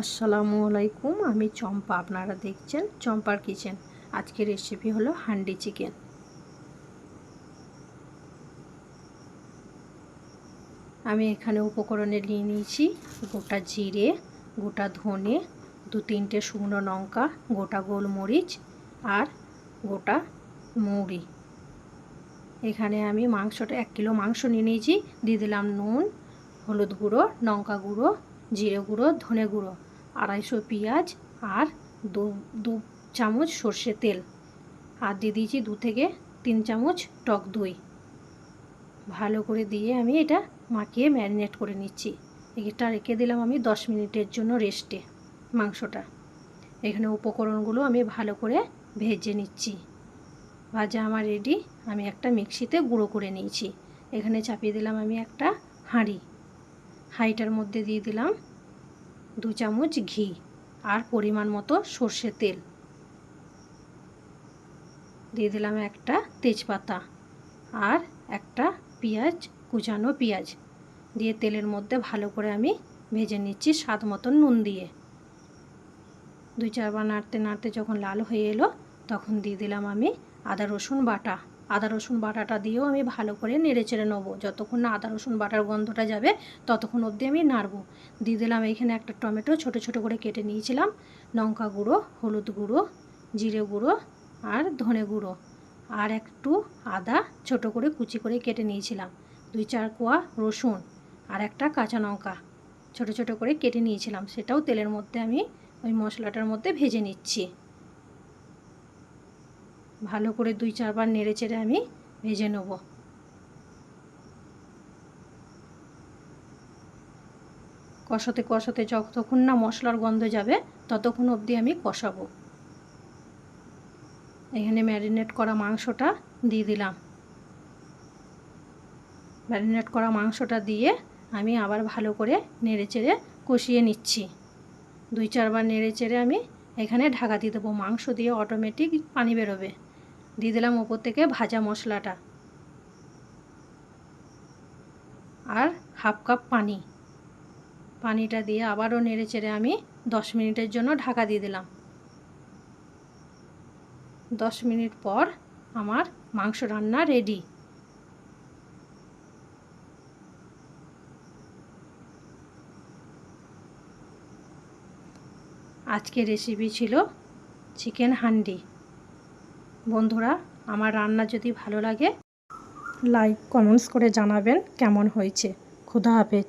আসসালামু আলাইকুম, আমি চম্পা। আপনারা দেখছেন চম্পার কিচেন। আজকের রেসিপি হলো হান্ডি চিকেন। আমি এখানে উপকরণে নিয়ে নিয়েছি গোটা জিরে, গোটা ধনে দু তিনটে শুকনো লঙ্কা, গোটা গোলমরিচ আর গোটা মৌরি এখানে আমি মাংসটা, এক কিলো মাংস নিয়ে নিয়েছি। দিয়ে দিলাম নুন, হলুদ গুঁড়ো, লঙ্কা গুঁড়ো জিরে গুঁড়ো, ধনে গুঁড়ো, আড়াইশো পেঁয়াজ আর দু দু চামচ সর্ষে তেল। আর দিয়ে দিয়েছি দু থেকে তিন চামচ টক দই। ভালো করে দিয়ে আমি এটা মাখিয়ে ম্যারিনেট করে নিচ্ছি। এটা রেখে দিলাম আমি দশ মিনিটের জন্য রেস্টে মাংসটা। এখানে উপকরণগুলো আমি ভালো করে ভেজে নিচ্ছি। ভাজা আমার রেডি আমি একটা মিক্সিতে গুঁড়ো করে নিয়েছি। এখানে চাপিয়ে দিলাম আমি একটা হাঁড়ি। হাঁড়িটার মধ্যে দিয়ে দিলাম দু চামচ ঘি আর পরিমাণ মতো সর্ষে তেল। দিয়ে দিলাম একটা তেজপাতা আর একটা পেঁয়াজ, কুচানো পেঁয়াজ। দিয়ে তেলের মধ্যে ভালো করে আমি ভেজে নিচ্ছি স্বাদ মতন নুন দিয়ে। দুই চারবার নাড়তে নাড়তে যখন লাল হয়ে এলো, তখন দিয়ে দিলাম আমি আদা রসুন বাটা। আদা, রসুন বাটাটা দিয়েও আমি ভালো করে নেড়ে চেড়ে নেব। যতক্ষণ না আদা, রসুন বাটার গন্ধটা যাবে, ততক্ষণ অবধি আমি নাড়বো। দিয়ে দিলাম এইখানে একটা টমেটো, ছোট ছোট করে কেটে নিয়েছিলাম। লঙ্কা গুঁড়ো, হলুদ গুঁড়ো, জিরে গুঁড়ো আর ধনে গুঁড়ো আর একটু আদা ছোট করে কুচি করে কেটে নিয়েছিলাম। দুই চার কোয়া রসুন আর একটা কাঁচা লঙ্কা ছোট ছোট করে কেটে নিয়েছিলাম। সেটাও তেলের মধ্যে আমি ওই মশলাটার মধ্যে ভেজে নিচ্ছি। ভালো করে দুই, চারবার নেড়ে চেড়ে আমি ভেজে নেব। কষাতে কষাতে যতক্ষণ না মশলার গন্ধ যাবে, ততক্ষণ অবধি আমি কষাবো। এখানে ম্যারিনেট করা মাংসটা দিয়ে দিলাম। ম্যারিনেট করা মাংসটা দিয়ে আমি আবার ভালো করে নেড়ে চেড়ে কষিয়ে নিচ্ছি। দুই, চারবার নেড়ে চেড়ে আমি এখানে ঢাকা দিয়ে দেবো। মাংস দিয়ে অটোমেটিক পানি বেরোবে। দিয়ে দিলাম ওপর থেকে ভাজা মশলাটা। আর হাফ কাপ পানি। পানিটা দিয়ে আবারও নেড়ে চেড়ে আমি দশ মিনিটের জন্য ঢাকা দিয়ে দিলাম। দশ মিনিট পর আমার মাংস রান্না রেডি আজকে রেসিপি ছিল চিকেন হান্ডি। বন্ধুরা আমার রান্না যদি ভালো লাগে লাইক কমেন্টস করে জানাবেন কেমন হয়েছে। খুদা হাফেজ।